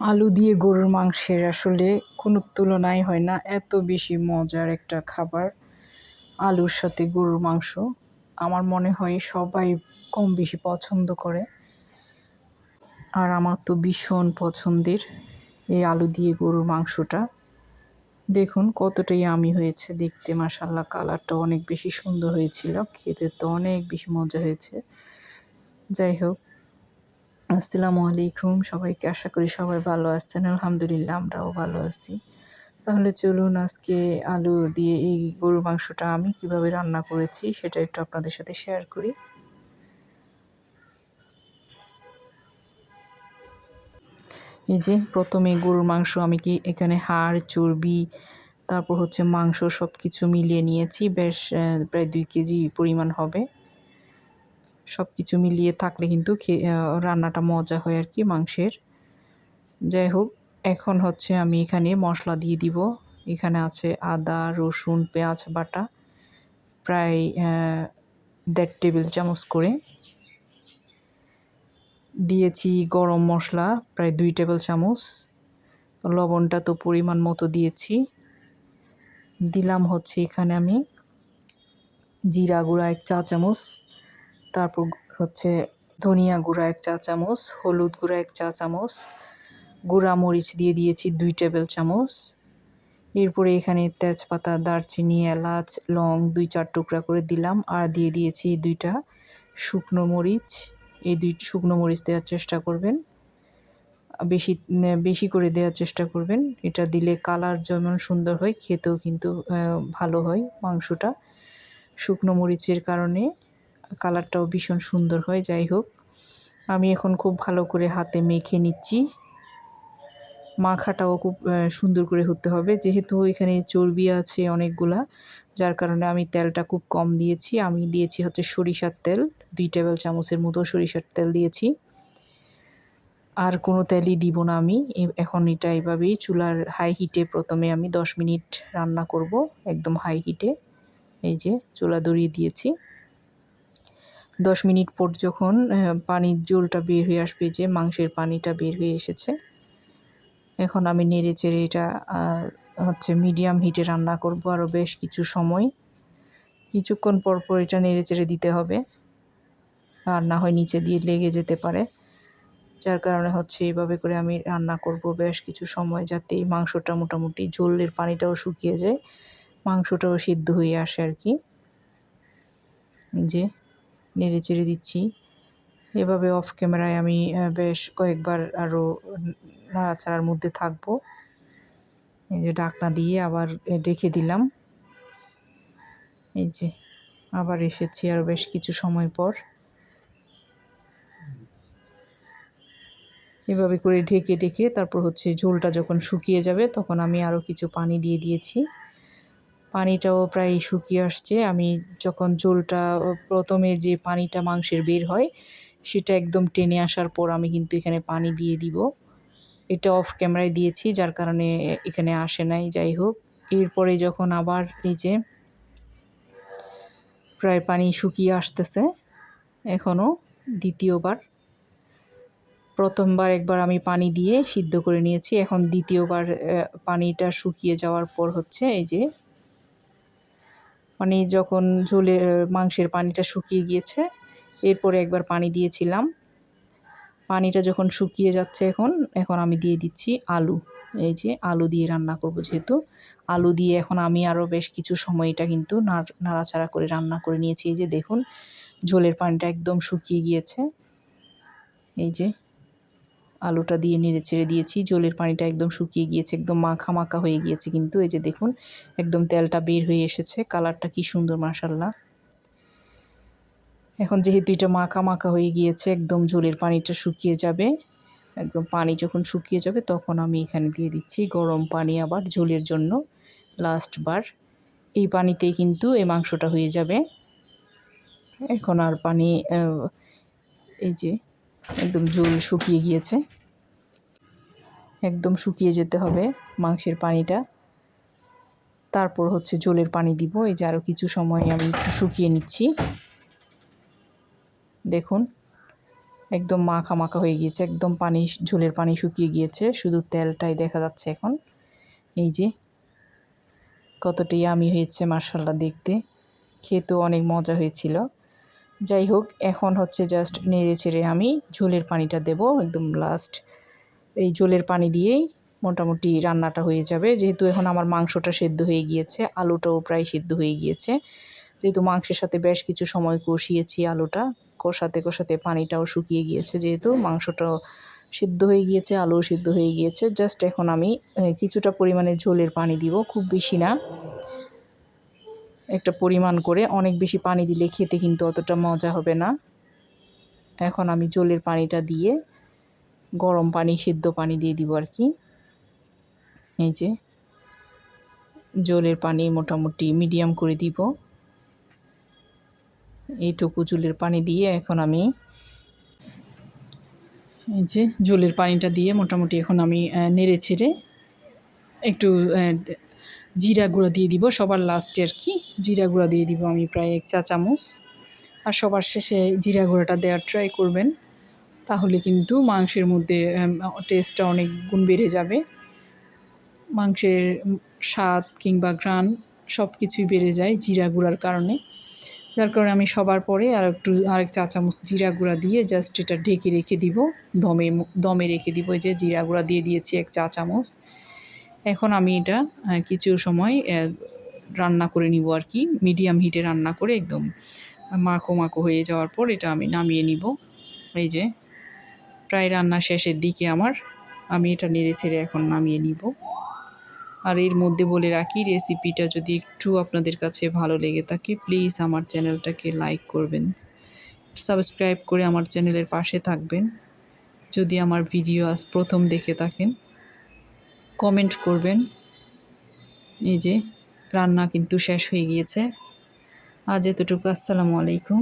আলু দিয়ে গরুর মাংসের আসলে কোনো তুলনাই হয় না, এত বেশি মজার একটা খাবার আলুর সাথে গরুর মাংস। আমার মনে হয় সবাই কম বেশি পছন্দ করে। আর আমার তো ভীষণ পছন্দের এই আলু দিয়ে গরুর মাংসটা। দেখুন কতটাই আমি হয়েছে দেখতে মাসাল্লাহ কালারটা অনেক বেশি সুন্দর হয়েছিল, খেতে তো অনেক বেশি মজা হয়েছে। যাই হোক আসসালামু আলাইকুম। সবাইকে আশা করি সবাই ভালো আছেন। আলহামদুলিল্লাহ আমরাও ভালো আছি। তাহলে চলুন আজকে আলু দিয়ে এই গরুর মাংসটা আমি কীভাবে রান্না করেছি সেটা একটু আপনাদের সাথে শেয়ার করি। এই যে প্রথমে গরুর মাংস আমি কি এখানে হাড়, চর্বি, তারপর হচ্ছে মাংস সব কিছু মিলিয়ে নিয়েছি। বেশ প্রায় দুই কেজি পরিমাণ হবে। সব কিছু মিলিয়ে থাকলে কিন্তু রান্নাটা মজা হয় আর কি, মাংসের। যাই হোক, এখন হচ্ছে আমি এখানে মশলা দিয়ে দিব। এখানে আছে আদা, রসুন, পেঁয়াজ, বাটা, প্রায় দেড় টেবিল চামচ করে। দিয়েছি গরম মশলা, প্রায় দুই টেবিল চামচ। লবণটা তো পরিমাণ মতো দিয়েছি। দিলাম হচ্ছে এখানে আমি জিরা গুঁড়া এক চা চামচ। তারপর হচ্ছে ধনিয়া গুঁড়া এক চা চামচ, হলুদ গুঁড়া এক চা চামচ, গুঁড়া মরিচ দিয়ে দিয়েছি দুই টেবিল চামচ। এরপরে এখানে তেজপাতা, দারচিনি, এলাচ, লং দুই চার টুকরা করে দিলাম আর দিয়ে দিয়েছি দুইটা শুকনো মরিচ। এই দুই শুকনো মরিচ দেওয়ার চেষ্টা করবেন। বেশি বেশি করে দেওয়ার চেষ্টা করবেন। এটা দিলে কালার যেমন সুন্দর হয়, খেতেও কিন্তু ভালো হয় মাংসটা। শুকনো মরিচের কারণে কালারটাও ভীষণ সুন্দর হয়, যাই হোক। আমি এখন খুব ভালো করে হাতে মেখে নিচ্ছি। মাখাটাও খুব সুন্দর করে হতে হবে। যেহেতু এখানে চর্বি আছে অনেকগুলা, যার কারণে আমি তেলটা খুব কম দিয়েছি। আমি দিয়েছি হচ্ছে সরিষার তেল, দুই টেবিল চামচের মতো সরিষার তেল দিয়েছি। আর কোনো তেলই দিব না আমি। এখন এটা এভাবেই চুলার হাই হিটে প্রথমে আমি দশ মিনিট রান্না করব, একদম হাই হিটে এই যে, চুলা দড়িয়ে দিয়েছি। দশ মিনিট পর যখন পানির জলটা বের হয়ে আসবে, যে মাংসের পানিটা বের হয়ে এসেছে, এখন আমি নেড়ে চেড়ে এটা হচ্ছে মিডিয়াম হিটে রান্না করব আরও বেশ কিছু সময়। কিছুক্ষণ পর পর এটা নেড়ে চেড়ে দিতে হবে, আর না হয় নিচে দিয়ে লেগে যেতে পারে। যার কারণে হচ্ছে এইভাবে করে আমি রান্না করব বেশ কিছু সময়, যাতে এই মাংসটা মোটামুটি ঝোলের পানিটাও শুকিয়ে যায়, মাংসটাও সিদ্ধ হয়ে আসে আর কি। যে নেড়ে চেড়ে দিচ্ছি। এভাবে অফ ক্যামেরায় আমি বেশ কয়েকবার আরও নাড়াচাড়ার মধ্যে থাকব। এই যে ডাকনা দিয়ে আবার রেখে দিলাম। এই যে আবার এসেছি আরও বেশ কিছু সময় পর। এভাবে করে ঢেকে ঢেকে তারপর হচ্ছে ঝোলটা যখন শুকিয়ে যাবে তখন আমি আরও কিছু পানি দিয়ে দিয়েছি। পানিটাও প্রায় শুকিয়ে আসছে। আমি যখন ঝোলটা প্রথমে যে পানিটা মাংসের বের হয়, সেটা একদম টেনে আসার পর আমি কিন্তু এখানে পানি দিয়ে দিব। এটা অফ ক্যামেরায় দিয়েছি, যার কারণে এখানে আসে নাই, যাই হোক। এরপরে যখন আবার এই যে প্রায় পানি শুকিয়ে আসতেছে, এখনও দ্বিতীয়বার। প্রথমবার একবার আমি পানি দিয়ে সিদ্ধ করে নিয়েছি। এখন দ্বিতীয়বার পানিটা শুকিয়ে যাওয়ার পর হচ্ছে এই যে মানে যখন ঝোলে মাংসের পানিটা শুকিয়ে গিয়েছে, এরপরে একবার পানি দিয়েছিলাম। পানিটা যখন শুকিয়ে যাচ্ছে এখন এখন আমি দিয়ে দিচ্ছি আলু। এই যে আলু দিয়ে রান্না করব যেহেতু। আলু দিয়ে এখন আমি আরও বেশ কিছু সময় এটা কিন্তু নাড়াচাড়া করে রান্না করে নিয়েছি। এই যে দেখুন, ঝোলের পানিটা একদম শুকিয়ে গিয়েছে। এই যে আলুটা দিয়ে নেড়ে ছেড়ে দিয়েছি। জলের পানিটা একদম শুকিয়ে গিয়েছে, একদম মাখা মাখা হয়ে গিয়েছে কিন্তু, এই যে দেখুন, একদম তেলটা বের হয়ে এসেছে। কালারটা কি সুন্দর মাসাল্লাহ এখন যেহেতু এটা মাখা মাখা হয়ে গিয়েছে, একদম ঝোলের পানিটা শুকিয়ে যাবে, একদম পানি যখন শুকিয়ে যাবে তখন আমি এখানে দিয়ে দিচ্ছি গরম পানি আবার ঝোলের জন্য লাস্ট বার। এই পানিতেই কিন্তু এই মাংসটা হয়ে যাবে। এখন আর পানি এই যে একদম ঝোল শুকিয়ে গিয়েছে। একদম শুকিয়ে যেতে হবে মাংসের পানিটা। তারপর হচ্ছে জলের পানি দিব, এই যে আরও কিছু সময় আমি শুকিয়ে নিচ্ছি। দেখুন, একদম মাখা মাখা হয়ে গিয়েছে, একদম পানি, ঝোলের পানি শুকিয়ে গিয়েছে, শুধু তেলটাই দেখা যাচ্ছে এখন। এই যে, কতটাই আমি হয়েছে মার্শাল্লাহ দেখতে। খেতেও অনেক মজা হয়েছিল। যাই হোক এখন হচ্ছে জাস্ট নেড়ে ছেড়ে আমি ঝোলের পানিটা দেব একদম লাস্ট এই ঝোলের পানি দিয়েই মোটামুটি রান্নাটা হয়ে যাবে। যেহেতু এখন আমার মাংসটা সেদ্ধ হয়ে গিয়েছে, আলুটাও প্রায় সেদ্ধ হয়ে গিয়েছে। যেহেতু মাংসের সাথে বেশ কিছু সময় কষিয়েছি আলুটা, কষাতে কষাতে পানিটাও শুকিয়ে গিয়েছে যেহেতু, মাংসটাও সিদ্ধ হয়ে গিয়েছে, আলুও সিদ্ধ হয়ে গিয়েছে। জাস্ট এখন আমি কিছুটা পরিমাণে ঝোলের পানি দিব, খুব বেশি না। একটা পরিমাণ করে অনেক বেশি পানি দিলে খেতে কিন্তু অতটা মজা হবে না। এখন আমি জলের পানিটা দিয়ে গরম পানি, সিদ্ধ পানি দিয়ে দিব আর কি। এই যে জলের পানি মোটামুটি মিডিয়াম করে দিব। এইটুকু জলের পানি দিয়ে এখন আমি এই যে জলের পানিটা দিয়ে মোটামুটি এখন আমি নেড়ে ছেড়ে একটু জিরা গুঁড়া দিয়ে দিব, সবার লাস্টে আর কি? জিরা গুঁড়া দিয়ে দিব আমি প্রায় এক চা চামচ। আর সবার শেষে জিরা গুঁড়াটা দেওয়ার ট্রাই করবেন। তাহলে কিন্তু মাংসের মধ্যে টেস্টটা অনেক গুণ বেড়ে যাবে। মাংসের স্বাদ কিংবা ঘ্রাণ সব কিছুই বেড়ে যায় জিরা গুঁড়ার কারণে। যার কারণে আমি সবার পরে আর একটু, আরেক চা চামচ জিরা গুঁড়া দিয়ে জাস্ট এটা ঢেকে রেখে দিব। দমে দমে রেখে দিব যে জিরা গুঁড়া দিয়ে দিয়েছি এক চা চামচ। এখন আমি এটা কিছু সময় রান্না করে নিব আর কি। মিডিয়াম হিটে রান্না করে একদম মাখো মাখো হয়ে যাওয়ার পর এটা আমি নামিয়ে নিব। এই যে, প্রায় রান্না শেষের দিকে আমার, আমি এটা নেড়ে ছেড়ে এখন নামিয়ে নিব। আর এর মধ্যে বলে রাখি রেসিপিটা যদি একটু আপনাদের কাছে ভালো লেগে থাকে প্লিজ আমার চ্যানেলটাকে লাইক করবেন। সাবস্ক্রাইব করে আমার চ্যানেলের পাশে থাকবেন। যদি আমার ভিডিও আজ প্রথম দেখে থাকেন কমেন্ট করবেন। এই যে রান্না কিন্তু শেষ হয়ে গিয়েছে। আজ এতটুকু আসসালামু আলাইকুম।